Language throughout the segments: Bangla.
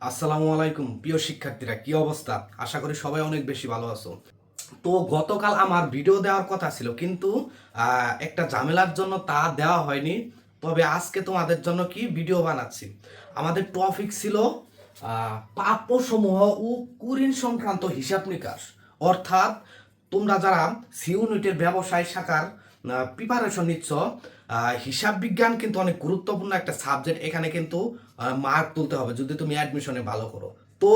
আসসালামু আলাইকুম প্রিয় শিক্ষার্থীরা কি অবস্থা? আশা করি সবাই অনেক বেশি ভালো আছো। তো গতকাল আমার ভিডিও দেওয়ার কথা ছিল কিন্তু একটা ঝামেলার জন্য তা দেওয়া হয়নি। তবে আজকে তোমাদের জন্য কি ভিডিও বানাচ্ছি? আমাদের টপিক ছিল আহ, প্রাপ্যসমূহ ও কুরিন সংক্রান্ত হিসাব নিকাশ। অর্থাৎ তোমরা যারা সি ইউনিটের ব্যবসায় শাখার প্রিপারেশন নিচ্ছ হিসাব বিজ্ঞান কিন্তু অনেক গুরুত্বপূর্ণ একটা সাবজেক্ট এখানে কিন্তু মার্ক তুলতে হবে, যদি তুমি অ্যাডমিশনে ভালো করো। তো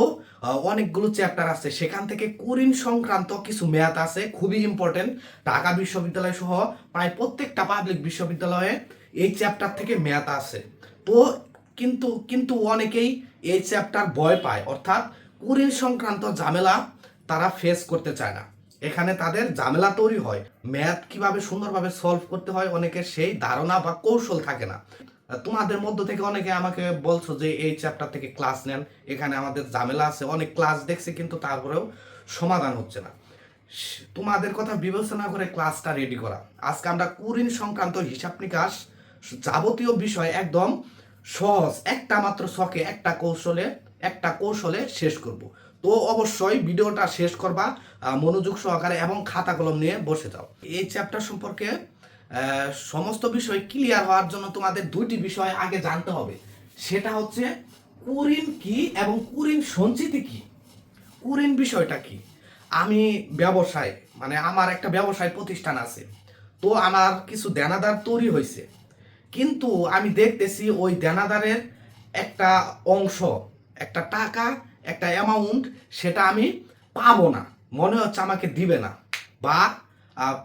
অনেকগুলো চ্যাপ্টার আছে, সেখান থেকে কুরিন সংক্রান্ত কিছু ম্যাথ আছে, খুবই ইম্পর্টেন্ট ঢাকা বিশ্ববিদ্যালয় সহ প্রায় প্রত্যেকটা পাবলিক বিশ্ববিদ্যালয়ে এই চ্যাপ্টার থেকে ম্যাথ আছে। তো, কিন্তু কিন্তু অনেকেই এই চ্যাপ্টার ভয় পায়, অর্থাৎ কুরিন সংক্রান্ত ঝামেলা তারা ফেস করতে চায় না। এখানে তাদের ঝামেলা তৈরি হয়। ম্যাথ কীভাবে সুন্দরভাবে সলভ করতে হয়, অনেকের সেই ধারণা বা কৌশল থাকে না। তোমাদের মধ্য থেকে অনেকে আমাকে বলছো যে এই চ্যাপ্টার থেকে ক্লাস নেন। এখানে আমাদের ঝামেলা আছে, অনেক ক্লাস দেখছি কিন্তু তারপরেও সমাধান হচ্ছে না। তোমাদের কথা বিবেচনা করে ক্লাসটা রেডি করা। আজকে আমরা কুরিন সংক্রান্ত হিসাব নিকাশ যাবতীয় বিষয় একদম সহজ। একটা মাত্র শখে, একটা কৌশলে একটা কৌশলে শেষ করব। তো অবশ্যই ভিডিওটা শেষ করবা মনোযোগ সহকারে এবং খাতা কলম নিয়ে বসে যাও। এই চ্যাপ্টার সম্পর্কে সমস্ত বিষয় ক্লিয়ার হওয়ার জন্য তোমাদের দুইটি বিষয় আগে জানতে হবে। সেটা হচ্ছে, কুরিন কি এবং কুরিন সঞ্চিতি কি? কুরিন বিষয়টা কি? আমি ব্যবসায় মানে আমার একটা ব্যবসায় প্রতিষ্ঠান আছে, তো আমার কিছু দেনাদার তৈরি হয়েছে। কিন্তু আমি দেখতেছি ওই দেনাদারের একটা অংশ, একটা টাকা, একটা অ্যামাউন্ট সেটা আমি পাবো না। মনে হচ্ছে আমাকে দিবে না, বা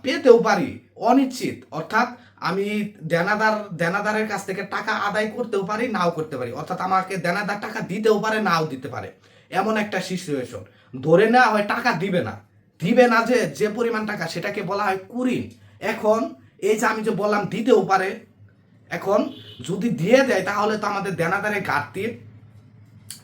পেতেও পারি, অনিশ্চিত। অর্থাৎ আমি দেনাদার, দেনাদারের কাছ থেকে টাকা আদায় করতেও পারি, নাও করতে পারি। অর্থাৎ আমাকে দেনাদার টাকা দিতেও পারে, নাও দিতে পারে। এমন একটা সিচুয়েশন ধরে নেওয়া হয় টাকা দিবে না। দিবে না যে যে পরিমাণ টাকা, সেটাকে বলা হয় কুরিন। এখন এই যে আমি যে বললাম দিতেও পারে, এখন যদি দিয়ে দেয়, তাহলে তো আমাদের দেনাদারের ঘাটতি,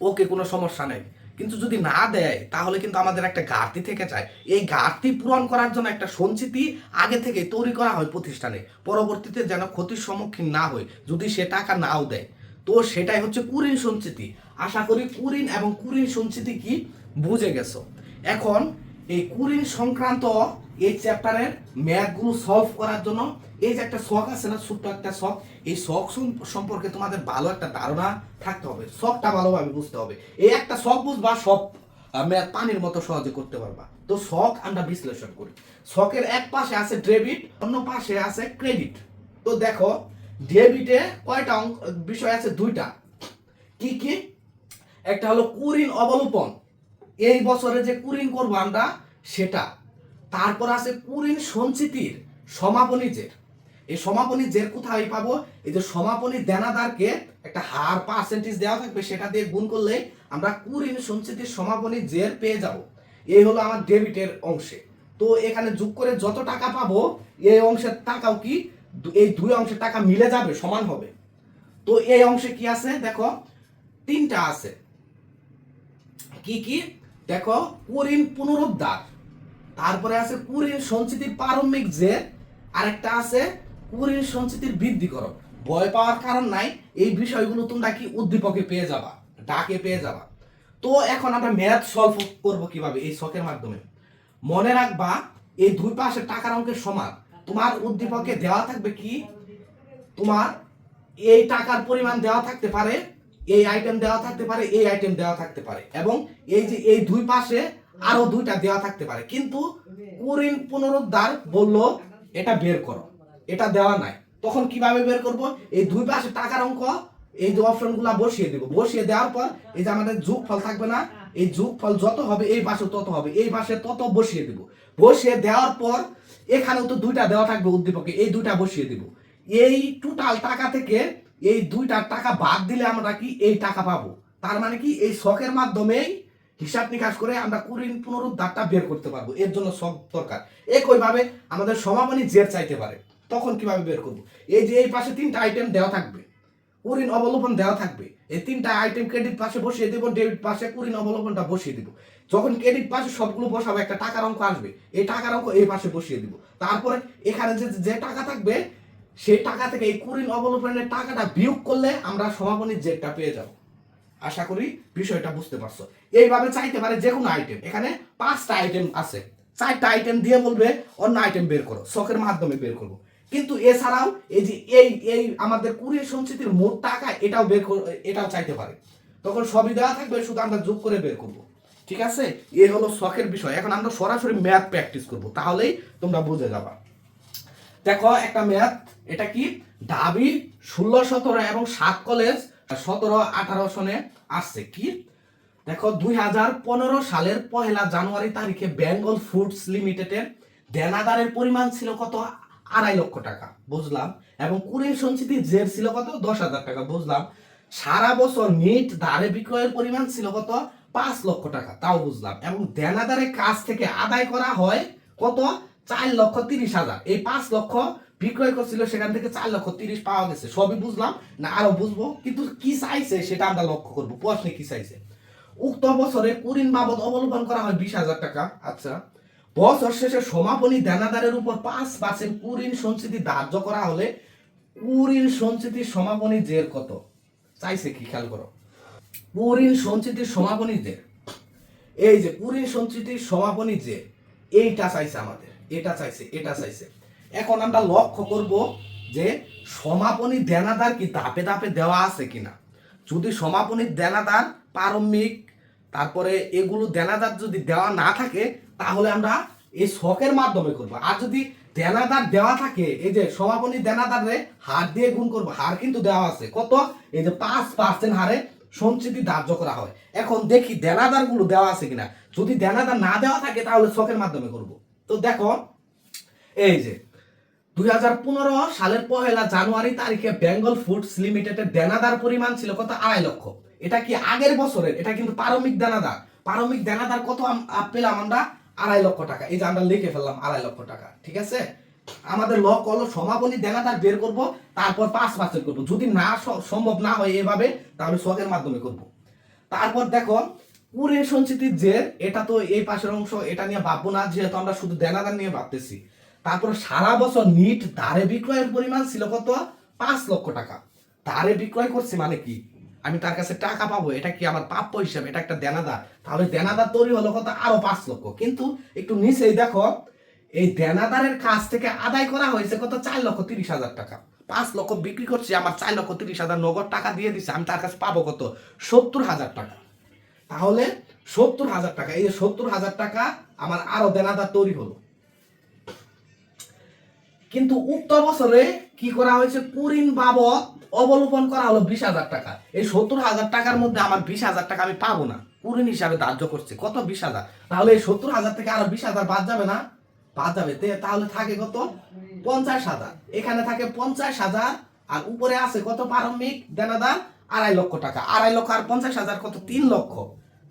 ওকে কোনো সমস্যা নেই। কিন্তু যদি না দেয়, তাহলে কিন্তু আমাদের একটা ঘাটতি থেকে যায়। এই ঘাটতি পূরণ করার জন্য একটা সঞ্চিতি আগে থেকে তৈরি করা হয় প্রতিষ্ঠানে। পরবর্তীতে যেন ক্ষতির সম্মুখীন না হয় যদি সে টাকা নাও দেয়। তো সেটাই হচ্ছে কুরিন সঞ্চিতি। আশা করি কুরিন এবং কুরিন সঞ্চিতি কি? বুঝে গেছো। এখন এই কুরিন সংক্রান্ত এই চ্যাপ্টারের ম্যাথগুলো সলভ করার জন্য এই যে একটা শখ আছে না, ছোট্ট একটা শখ এই শখ সম্পর্কে তোমাদের ভালো একটা ধারণা থাকতে হবে। শখটা ভালোভাবে বুঝতে হবে। এই একটা শখ বুঝবা সব ম্যাথ পানির মতো সহজে করতে পারবা। তো শখ আমরা বিশ্লেষণ করি। শখের এক পাশে আছে ডেবিট অন্য পাশে আছে ক্রেডিট তো দেখো ডেবিটে কয়টা অঙ্ক বিষয় আছে? দুইটা। কি কি? একটা হলো কুরিন অবলোপন। এই বছরে যে কুরিন করব আমরা, সেটা। তারপর আছে কুরিন সঞ্চিতির সমাপনী জের। এই সমাপনী জের কোথায় পাবো? এই যে সমাপনী দেনাদারকে একটা হার পার্সেন্টেজ দেওয়া থাকবে, সেটা দিয়ে গুণ করলে আমরা কুরিন সঞ্চিতির সমাপনী জের পেয়ে যাব। এই হলো আমার ডেবিটের অংশে। তো এখানে যোগ করে যত টাকা পাবো, এই অংশের টাকাও কি এই দুই অংশের টাকা মিলে যাবে, সমান হবে। তো এই অংশে কি আছে? দেখো, তিনটা আছে। কি কি? দেখো কুরিন পুনরুদ্ধার। তারপরে আছে কুরিন সঞ্চিতির প্রারম্ভিক যে, আরেকটা আছে কুরিন সঞ্চিতির বৃদ্ধিকরণ। ভয় পাওয়ার কারণ নাই, এই বিষয়গুলো তোমরা কি উদ্দীপকে পেয়ে যাবা, ডাকে পেয়ে যাবা। তো এখন আমরা ম্যাথ সলভ করব কীভাবে এই শখের মাধ্যমে। মনে রাখবা, এই দুই পাশে টাকার অঙ্কের সমান। তোমার উদ্দীপকে দেওয়া থাকবে কি? তোমার এই টাকার পরিমাণ দেওয়া থাকতে পারে, এই আইটেম দেওয়া থাকতে পারে, এই আইটেম দেওয়া থাকতে পারে। এবং এই যে এই দুই পাশে আরও দুইটা দেওয়া থাকতে পারে। কিন্তু কুরিন পুনরুদ্ধার বলল, এটা বের করো। এটা দেওয়া নাই। তখন কীভাবে বের করব? এই দুই পাশে টাকার অঙ্ক, এই যে অপশনগুলো বসিয়ে দেব। বসিয়ে দেওয়ার পর এই যে আমাদের যোগ ফল থাকবে না, এই যোগ ফল যত হবে, এই পাশে তত হবে, এই পাশে তত বসিয়ে দেব। বসিয়ে দেওয়ার পর এখানেও তো দুইটা দেওয়া থাকবে উদ্দীপকে, এই দুইটা বসিয়ে দেব। এই টোটাল টাকা থেকে এই দুইটা টাকা বাদ দিলে আমরা কি এই টাকা পাবো? তার মানে কি এই শখের মাধ্যমেই হিসাব নিকাশ করে আমরা কুরিন পুনরুদ্ধারটা বের করতে পারব। এর জন্য সব দরকার। একইভাবে আমাদের সমাপনী জের চাইতে পারে। তখন কীভাবে বের করব? এই যে এই পাশে তিনটা আইটেম দেওয়া থাকবে। কুরিন অবলোপন দেওয়া থাকবে। এই তিনটা আইটেম ক্রেডিট পাশে বসিয়ে দেবো ডেবিট পাশে কুরিন অবলোপনটা বসিয়ে দিব। যখন ক্রেডিট পাশে সবগুলো বসাবো, একটা টাকার অঙ্ক আসবে। এই টাকার অঙ্ক এই পাশে বসিয়ে দিব। তারপরে এখানে যে যে টাকা থাকবে, সেই টাকা থেকে এই কুরিন অবলোপনের টাকাটা বিয়োগ করলে আমরা সমাপনী জেটটা পেয়ে যাব। আশা করি বিষয়টা বুঝতে পারছ। এইভাবে চাইতে পারে যে কোনো আইটেম এখানে পাঁচটা আইটেম আছে। চারটা আইটেম দিয়ে বলবে, অন্য আইটেম বের করো, শখের মাধ্যমে বের করব। কিন্তু এছাড়াও এই যে এই এই আমাদের কুড়িয়ে সঞ্চিতির মোট টাকা এটাও বের এটাও চাইতে পারে। তখন সবই দেওয়া থাকবে, শুধু আমরা যোগ করে বের করব। ঠিক আছে? এ হলো শখের বিষয়। এখন আমরা সরাসরি ম্যাথ প্র্যাকটিস করব, তাহলেই তোমরা বুঝে যাবা। দেখো, একটা ম্যাথ এটা কি? ঢাবি ষোলো, সতেরো এবং সাত কলেজ সতেরো, আঠারো সনে আসছে কি? দেখো, দুই হাজার পনেরো সালের পহেলা জানুয়ারি তারিখে বেঙ্গল ফুডস লিমিটেডের দেনাদারের পরিমাণ ছিল কত? আড়াই লক্ষ টাকা, বুঝলাম। এবং কুড়ির সঞ্চিতি জের ছিল কত? দশ হাজার টাকা, বুঝলাম। সারা বছর নিট ধারে বিক্রয়ের পরিমাণ ছিল কত? পাঁচ লক্ষ টাকা, তাও বুঝলাম। এবং দেনাদারের কাছ থেকে আদায় করা হয় কত? চার লক্ষ তিরিশ হাজার। এই পাঁচ লক্ষ বিক্রয় করছিল, সেখান থেকে চার লক্ষ তিরিশ পাওয়া গেছে। সবই বুঝলাম, না আরও বুঝব, কিন্তু কি চাইছে সেটা আমরা লক্ষ্য করব। প্রশ্নে কি চাইছে? উক্ত বছরে কুড়িন বাবদ অবলম্বন করা হয় বিশ হাজার টাকা। আচ্ছা বছর শেষে সমাপনী দেনাদারের উপর পাঁচ পার্সেন্ট কুড়িন সঞ্চিতি ধার্য করা হলে কুড়িন সঞ্চিতির সমাপনী জের কত? চাইছে কি? খেয়াল করো। কুড়িন সঞ্চিতির সমাপনী জের। এই যে কুড়িন সঞ্চিতির সমাপনী যে এইটা চাইছে আমাদের, এটা চাইছে এটা চাইছে। এখন আমরা লক্ষ্য করব যে সমাপনী দেনাদার কি ধাপে ধাপে দেওয়া আছে কিনা। যদি সমাপনী দেনাদার প্রারম্ভিক, তারপরে এগুলো দেনাদার যদি দেওয়া না থাকে, তাহলে আমরা এই শখের মাধ্যমে করব। আর যদি দেনাদার দেওয়া থাকে, এই যে সমাপনী দেনাদারে হার দিয়ে গুণ করব, হার কিন্তু দেওয়া আছে। কত? এই যে পাঁচ পার্সেন্ট হারে সঞ্চিতি ধার্য করা হয়। এখন দেখি দেনাদারগুলো দেওয়া আছে কিনা। যদি দেনাদার না দেওয়া থাকে, তাহলে শখের মাধ্যমে করব। তো দেখো, এই যে দুই হাজার পনেরো সালের পহেলা জানুয়ারি তারিখে বেঙ্গল ফুডস লিমিটেডের দেনাদার পরিমাণ ছিল কত? আড়াই লক্ষ। এটা কি আগের বছরের? এটা কিন্তু পারমিক দেনাদার। পারমিক দেনাদার কত পেলাম আমরা? আড়াই লক্ষ টাকা। এই যে আমরা লিখে ফেললাম আড়াই লক্ষ টাকা, ঠিক আছে? আমাদের লক্ষ্য হলো সমাপনী দেনাদার বের করব, তারপর পাঁচ পার্সেন্ট করব। যদি না সম্ভব না হয় এভাবে, তাহলে শখের মাধ্যমে করব। তারপর দেখো পুরে সঞ্চিতির জের, এটা তো এই পাশের অংশ, এটা নিয়ে ভাববো না, যেহেতু আমরা শুধু দেনাদার নিয়ে ভাবতেছি। তারপর সারা বছর নিট ধারে বিক্রয়ের পরিমাণ ছিল কত? পাঁচ লক্ষ টাকা। ধারে বিক্রয় করছি মানে কি? আমি তার কাছে টাকা পাবো, এটা কি আমার প্রাপ্য হিসাবে? এটা একটা দেনাদার। তাহলে দেনাদার তৈরি হলো কত? আরও পাঁচ লক্ষ। কিন্তু একটু নিচেই দেখো, এই দেনাদারের কাছ থেকে আদায় করা হয়েছে কত? চার লক্ষ তিরিশ হাজার টাকা। পাঁচ লক্ষ বিক্রি করছি, আমার চার লক্ষ তিরিশ হাজার নগদ টাকা দিয়ে দিচ্ছে আমি তার কাছে পাবো কত? সত্তর হাজার টাকা। তাহলে সত্তর হাজার টাকা, এই সত্তর হাজার টাকা আমার আরও দেনাদার তৈরি হলো। কিন্তু উক্ত বছরে কি করা হয়েছে? কুড়িন বাবদ অবলোপন করা হলো বিশ হাজার টাকা। এই সত্তর হাজার টাকার মধ্যে আমার বিশ হাজার টাকা আমি পাবো না। কুড়িন হিসাবে ধার্য করছে। কত বিশ হাজার? তাহলে এই সত্তর হাজার থেকে আরও বিশ হাজার বাদ যাবে না? বাদ যাবে। তাহলে থাকে কত? পঞ্চাশ হাজার। এখানে থাকে পঞ্চাশ হাজার, আর উপরে আছে কত প্রারম্ভিক? দেনাদার আড়াই লক্ষ টাকা। আড়াই লক্ষ আর পঞ্চাশ হাজার কত? তিন লক্ষ।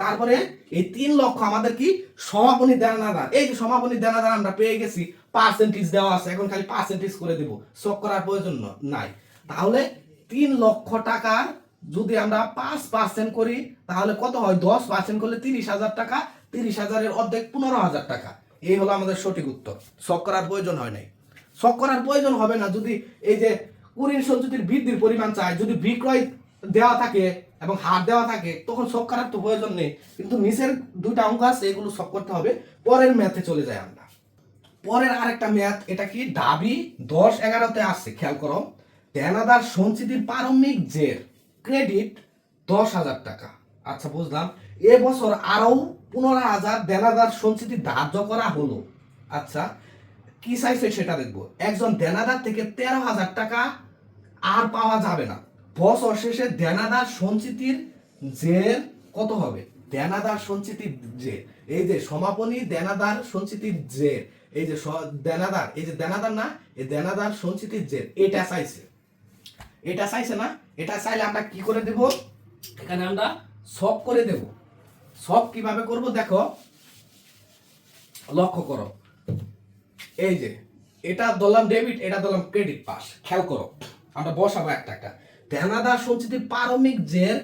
তারপরে এই তিন লক্ষ আমাদের কি? সমাপনী দেনাদার। এই যে সমাপনী দেনাদার আমরা পেয়ে গেছি। পার্সেন্টেজ দেওয়া আছে, এখন খালি পার্সেন্টেজ করে দেব। শখ করার প্রয়োজন নাই। তাহলে তিন লক্ষ টাকার যদি আমরা পাঁচ পার্সেন্ট করি, তাহলে কত হয়? দশ পার্সেন্ট করলে তিরিশ হাজার টাকা, তিরিশ হাজারের অর্ধেক পনেরো হাজার টাকা। এই হলো আমাদের সঠিক উত্তর। শখ করার প্রয়োজন হয় নাই। শখ করার প্রয়োজন হবে না যদি এই যে কুড়ির সঞ্চিতির বৃদ্ধির পরিমাণ চাই, যদি বিক্রয় দেওয়া থাকে এবং হার দেওয়া থাকে, তখন শখ করার তো প্রয়োজন নেই। কিন্তু নিচের দুইটা অঙ্ক আছে, এগুলো শখ করতে হবে। পরের ম্যাথে চলে যায় আমরা। পরের আরেকটা ম্যাথ, এটা কি? দাবি দশ এগারোতে আসছে, খেয়াল করো। দেনাদার সঞ্চিতির প্রারম্ভিক জের, ক্রেডিট দশ হাজার টাকা। আচ্ছা বুঝলাম। এবছর আরও পনেরো হাজার দেনাদার সঞ্চিতি ধার্য করা হলো। আচ্ছা কি চাইছে সেটা দেখব? একজন দেনাদার থেকে তেরো হাজার টাকা আর পাওয়া যাবে না। বছর শেষে দেনাদার সঞ্চিতির জের কত হবে? দেনাদার সঞ্চিতির জের এই যে সমাপনী দেনাদার সঞ্চিতির জের এই যে দেনাদার, এই যে দেনাদার না, এই দেনাদার সঞ্চিতির জের এটা চাইছে। এটা চাইছে না, এটা চাইলে আমরা কি করে দেব? এখানে আমরা সব করে দেব। সব কীভাবে করব দেখো? লক্ষ্য করো। এই যে, এটা ধরলাম ডেবিট এটা ধরলাম ক্রেডিট পাস খেয়াল করো, আমরা বসাবো একটা একটা। দেনাদার সঞ্চিতি প্রারম্ভিক জের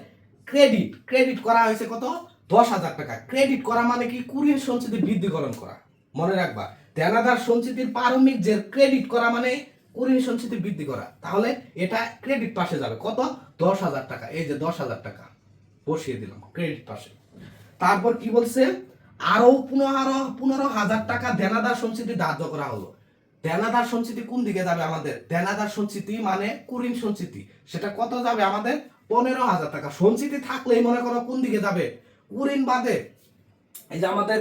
ক্রেডিট ক্রেডিট করা হয়েছে কত? দশ হাজার টাকা। ক্রেডিট করা মানে কি? কুড়ির সঞ্চিতি বৃদ্ধিকরণ করা। মনে রাখবা, দেনাদার সঞ্চিতির প্রারম্ভিক যে ক্রেডিট করা মানে কুড়ির সঞ্চিতি বৃদ্ধি করা। তাহলে এটা ক্রেডিট পাশে যাবে। কত? দশ হাজার টাকা। এই যে দশ হাজার টাকা। বসিয়ে দিলাম ক্রেডিট পাশে তারপর কি বলছে? আরও পনেরো পনেরো হাজার টাকা দেনাদার সঞ্চিতি ধার্য করা হলো। দেনাদার সঞ্চিতি কোন দিকে যাবে আমাদের? দেনাদার সঞ্চিতি মানে কুরিন সঞ্চিতি। সেটা কত যাবে আমাদের? পনেরো হাজার টাকা। সঞ্চিতি থাকলেই মনে করো কোন দিকে যাবে? কুরিন বাদে, এই যে আমাদের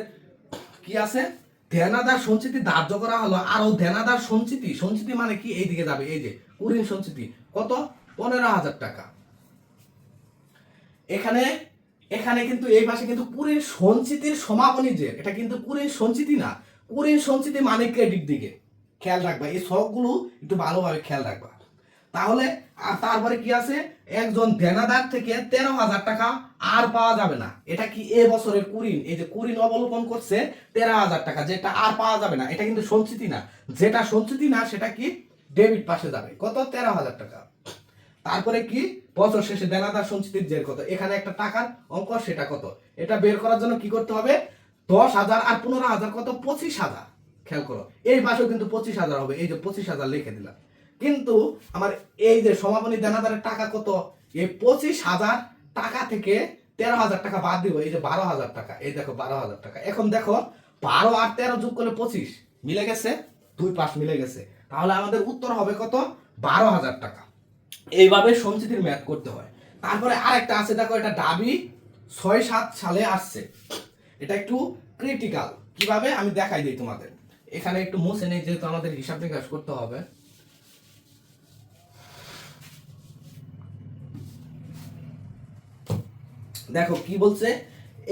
কি আছে? দেনাদার সঞ্চিতি ধার্য করা হলো। আরও দেনাদার সঞ্চিতি সঞ্চিতি মানে কি? এই দিকে যাবে, এই যে, কুরিন সঞ্চিতি। কত? পনেরো হাজার টাকা। এখানে এখানে কিন্তু এই পাশে কিন্তু কুরিন সঞ্চিতির সমাপনী যে, এটা কিন্তু কুরিন সঞ্চিতি না। কুরিন সঞ্চিতি মানে ক্রেডিট দিকে। খেয়াল রাখবা, এই সবগুলো একটু ভালোভাবে খেয়াল রাখবা। তাহলে তারপরে কি আছে? একজন দেনাদার থেকে তেরো হাজার টাকা আর পাওয়া যাবে না। এটা কি এ বছরের কুরিন? এই যে কুরিন অবলোকন করছে তেরো হাজার টাকা, যেটা আর পাওয়া যাবে না, এটা কিন্তু সঞ্চিতি না। যেটা সঞ্চিতি না, সেটা কি? ডেবিট পাশে যাবে। কত? তেরো হাজার টাকা। তারপরে কি? বছর শেষে দেনাদার সঞ্চিতির জের কত? এখানে একটা টাকার অঙ্ক, সেটা কত? এটা বের করার জন্য কি করতে হবে? দশ হাজার আর পনেরো হাজার কত? পঁচিশ হাজার। খেয়াল করো। এই পাশেও কিন্তু পঁচিশ হাজার হবে। এই যে পঁচিশ হাজার লিখে দিলাম। কিন্তু আমার এই যে সমাপনী দেনাদারের টাকা কত? এই পঁচিশ হাজার টাকা থেকে তেরো হাজার টাকা বাদ দিব। এই যে বারো হাজার টাকা, এই দেখো বারো হাজার টাকা। এখন দেখো, বারো আর তেরো যোগ করলে পঁচিশ, মিলে গেছে, দুই পাশ মিলে গেছে। তাহলে আমাদের উত্তর হবে কত? বারো হাজার টাকা। এইভাবে সঞ্চিতির ম্যাথ করতে হয়। তারপরে আরেকটা আছে, দেখো, এটা দাবি ছয় সাত সালে আসছে। এটা একটু ক্রিটিক্যাল কীভাবে? আমি দেখাই দিই তোমাদের। এখানে একটু মুছে নেই, যেহেতু আমাদের হিসাব নিকাশ করতে হবে। দেখো কি বলছে?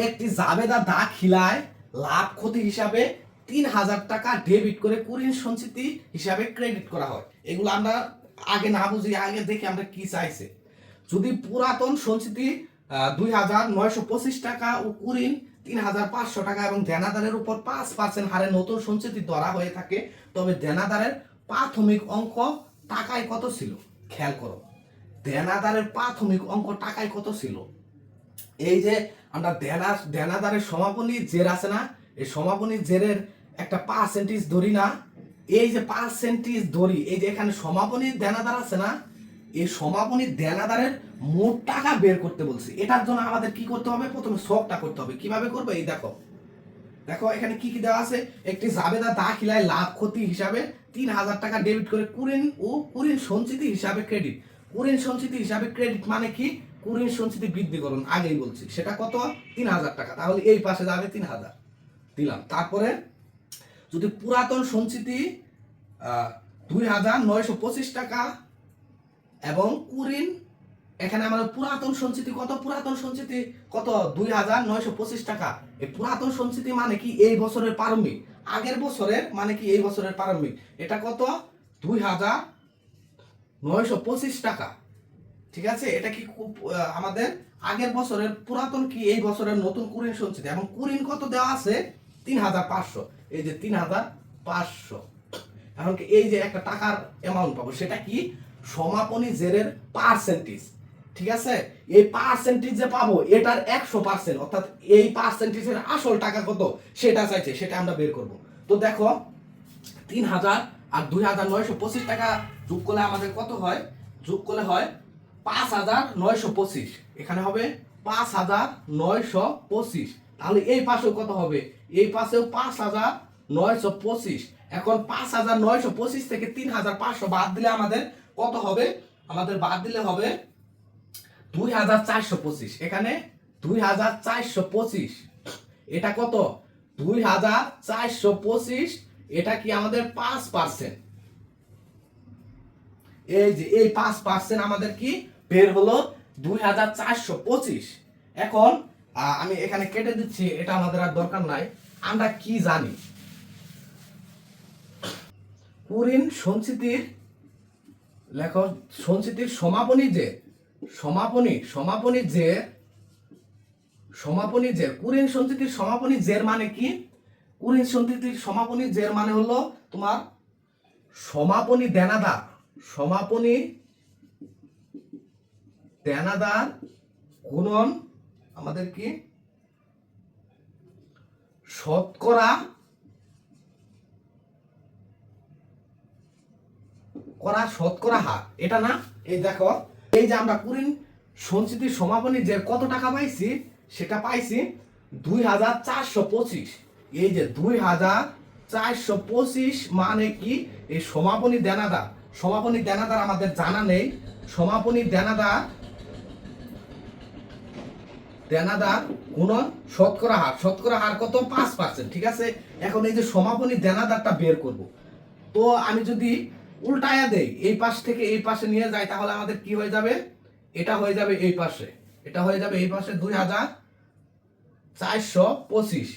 একটি জাবেদা দাখিলায় লাভ ক্ষতি হিসাবে তিন হাজার টাকা ডেবিট করে কুরিন সঞ্চিতি হিসাবে ক্রেডিট করা হয়। এগুলো আমরা আগে না বুঝি, আগে দেখে আমরা কি চাইছে। যদি পুরাতন সঞ্চিতি দুই হাজার নয়শো পঁচিশ টাকা ও কুরিন তিন হাজার পাঁচশো টাকা এবং দেনাদারের উপর পাঁচ পার্সেন্ট হারে নতুন সঞ্চিতি ধরা হয়ে থাকে, তবে দেনাদারের প্রাথমিক অঙ্ক টাকায় কত ছিল? খেয়াল করো। দেনাদারের প্রাথমিক অঙ্ক টাকায় কত ছিল? এই যে আমরা দেনা, দেনাদারের সমাপনী জের আছে না? এই সমাপনী জেরের একটা পার্সেন্টেজ ধরি না। এই যে পার্সেন্টেজ ধরি, এই যে এখানে সমাপনী দেনাদার আছে না? এই সমাপনী দেনাদারের মোট টাকা বের করতে বলছি। এটার জন্য আমাদের কি করতে হবে? প্রথমে শখটা করতে হবে। কীভাবে করবে? এই দেখো। দেখো, এখানে কি কি দেওয়া আছে? একটি জাবেদা দাখিলায় লাভ ক্ষতি হিসাবে তিন হাজার টাকা ডেবিট করে কুরিন ও কুরিন সঞ্চিতি হিসাবে ক্রেডিট কুরিন সঞ্চিতি হিসাবে ক্রেডিট মানে কি? কুরিন সঞ্চিতি বৃদ্ধিকরণ আগেই বলছি, সেটা কত? তিন হাজার টাকা। তাহলে এই পাশে যাবে তিন হাজার। দিলাম। তারপরে যদি পুরাতন সঞ্চিতি দুই হাজার নয়শো পঁচিশ টাকা এবং কুরিন, এখানে আমাদের পুরাতন সঞ্চিতি কত? পুরাতন সঞ্চিতি কত? দুই হাজার নয়শো পঁচিশ টাকা। এই পুরাতন সঞ্চিতি মানে কি? এই বছরের প্রারম্ভিক। আগের বছরের মানে কি? এই বছরের প্রারম্ভিক। এটা কত? দুই হাজার নয়শো পঁচিশ টাকা। ঠিক আছে? এটা কি খুব আমাদের আগের বছরের পুরাতন কি? এই বছরের নতুন কুরিন সঞ্চিতি এবং কুরিন কত দেওয়া আছে? তিন হাজার পাঁচশো। এই যে তিন হাজার পাঁচশো। এখন কি এই যে একটা টাকার অ্যামাউন্ট পাবো, সেটা কি? সমাপনী জেরের পার্সেন্টেজ ঠিক আছে? এই পার্সেন্টেজ যে পাবো, এটার একশো পার্সেন্ট, অর্থাৎ এই পার্সেন্টেজের আসল টাকা কত? সেটা চাইছে, সেটা আমরা বের করব। তো দেখো তিন হাজার আর দুই হাজার নয়শো পঁচিশ টাকা যোগ করলে আমাদের কত হয়? যোগ করলে হয় পাঁচ হাজার নয়শো পঁচিশ। এখানে হবে পাঁচ হাজার নয়শো পঁচিশ। তাহলে এই পাশেও কত হবে? এই পাশেও পাঁচ হাজার নয়শো পঁচিশ। এখন পাঁচ হাজার নয়শো পঁচিশ থেকে তিন হাজার পাঁচশো বাদ দিলে আমাদের কত হবে? আমাদের বাদ দিলে হবে দুই হাজার চারশো পঁচিশ। এখানে দুই হাজার চারশো পঁচিশ। এটা কত? দুই হাজার চারশো পঁচিশ। এটা কি আমাদের পাঁচ পার্সেন্ট? এই যে এই পাঁচ পার্সেন্ট আমাদের কি? বের হলো দুই হাজার চারশো পঁচিশ। এখন আমি এখানে কেটে দিচ্ছি, এটা আমাদের আর দরকার নাই। আমরা কি জানি? কুরিন সঞ্চিতির লেখো সঞ্চিতির সমাপনী যে, সমাপনী সমাপনী যে, সমাপনী জের কুরিন সঞ্চিতির সমাপনী জের মানে কি? কুরিন সঞ্চিতির সমাপনী জের মানে হলো তোমার সমাপনী দেনাদার, সমাপনী দেনাদার, গুণন আমাদের কি শতকরা করা শতকরা হার। এটা না? এই দেখো, এই যে আমরা কুরিন সঞ্চিতির সমাপনী যে কত টাকা পাইছি, সেটা পাইছি দুই হাজার চারশো পঁচিশ। এই যে দুই হাজার চারশো পঁচিশ মানে কি? এই সমাপনী দেনাদার। সমাপনী দেনাদার আমাদের জানা নেই। সমাপনী দেনাদার দেনাদার কোন শতকরা হার। শতকরা হার কত? পাঁচ পার্সেন্ট ঠিক আছে? এখন এই যে সমাপনী দেনাদারটা বের করব। তো আমি যদি উল্টায়া দেই, এই পাশ থেকে এই পাশে নিয়ে যাই, তাহলে আমাদের কি হয়ে যাবে? এটা হয়ে যাবে এই পাশে। এটা হয়ে যাবে এই পাশে দুই হাজার চারশো পঁচিশ,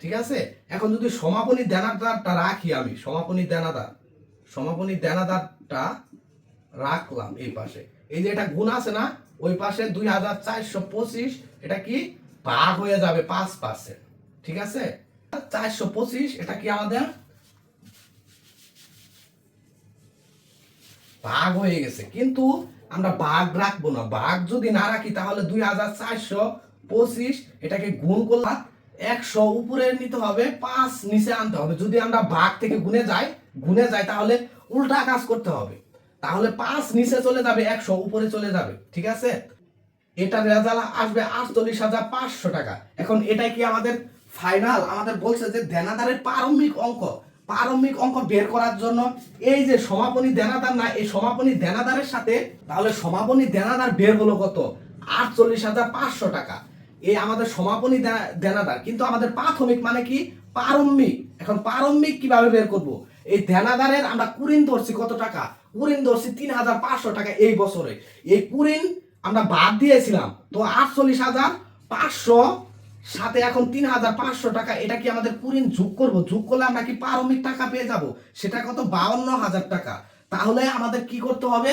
ঠিক আছে? এখন যদি সমাপনী দেনাদারটা রাখি আমি, সমাপনী দেনাদার, সমাপনী দেনাদারটা রাখলাম এই পাশে। এই যে এটা গুণ আছে না, ওই পাশে দুই হাজার চারশো পঁচিশ এটা কি? ভাগ হয়ে যাবে পাঁচ পার্সেন্ট ঠিক আছে? চারশো পঁচিশ, এটা কি আমাদের? ভাগ হয়ে গেছে। কিন্তু আমরা ভাগ রাখব না। ভাগ যদি না রাখি, তাহলে দুই হাজার চারশো পঁচিশ এটাকে গুণ করলাম একশো উপরে নিতে হবে, পাঁচ নিচে আনতে হবে। যদি আমরা ভাগ থেকে গুনে যাই গুনে যাই, তাহলে উল্টা কাজ করতে হবে। তাহলে পাঁচ নিচে চলে যাবে, একশো উপরে চলে যাবে। ঠিক আছে? এটা রেজাল্ট আসবে আটচল্লিশ হাজার পাঁচশো টাকা। এখন এটাই কি আমাদের ফাইনাল আমাদের বলছে যে দেনাদারের প্রারম্ভিক অঙ্ক। প্রারম্ভিক অঙ্ক বের করার জন্য এই যে সমাপনী দেনাদার না, এই সমাপনী দেনাদারের সাথে তাহলে সমাপনী দেনাদার বের হলো কত? আটচল্লিশ হাজার পাঁচশো টাকা। এই আমাদের সমাপনী দেনা- দেনাদার। কিন্তু আমাদের প্রাথমিক মানে কি? প্রারম্ভিক। এখন প্রারম্ভিক কীভাবে বের করব? এই দেনাদারের আমরা কুরিন ধরছি কত টাকা? কুরিন ধরছি তিন হাজার পাঁচশো টাকা এই বছরে। এই কুরিন আমরা বাদ দিয়েছিলাম। তো আটচল্লিশ হাজার পাঁচশো, সাথে এখন তিন হাজার পাঁচশো টাকা, এটা কি আমাদের কুরিন যোগ করব? যোগ করলে আমরা কি প্রারম্ভিক টাকা পেয়ে যাব? সেটা কত? বাউন্ন হাজার টাকা। তাহলে আমাদের কি করতে হবে?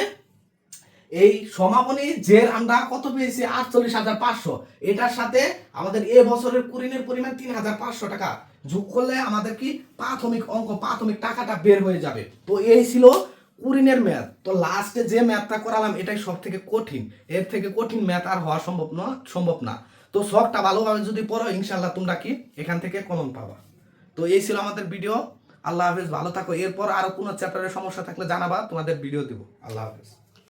এই সমাপনী যে আমরা কত পেয়েছি? আটচল্লিশ হাজার পাঁচশো। এটার সাথে আমাদের এ বছরের কুরিনের পরিমাণ তিন হাজার পাঁচশো টাকা। যোগ করলে আমাদের কি? প্রাথমিক অঙ্ক, প্রাথমিক টাকাটা বের হয়ে যাবে। তো এই ছিল কুরিনের ম্যাথ। তো লাস্টে যে ম্যাথটা করালাম, এটাই সব থেকে কঠিন। এর থেকে কঠিন ম্যাথ আর হওয়া সম্ভব না সম্ভব না। তো শখটা ভালোভাবে যদি পড়ো ইনশাল্লাহ তোমরা কি এখান থেকে কমন পাবা। তো এই ছিল আমাদের ভিডিও আল্লাহ হাফেজ, ভালো থাকো। এরপর আরও কোনো চ্যাপ্টারের সমস্যা থাকলে জানাবা, তোমাদের ভিডিও দেবো। আল্লাহ হাফেজ।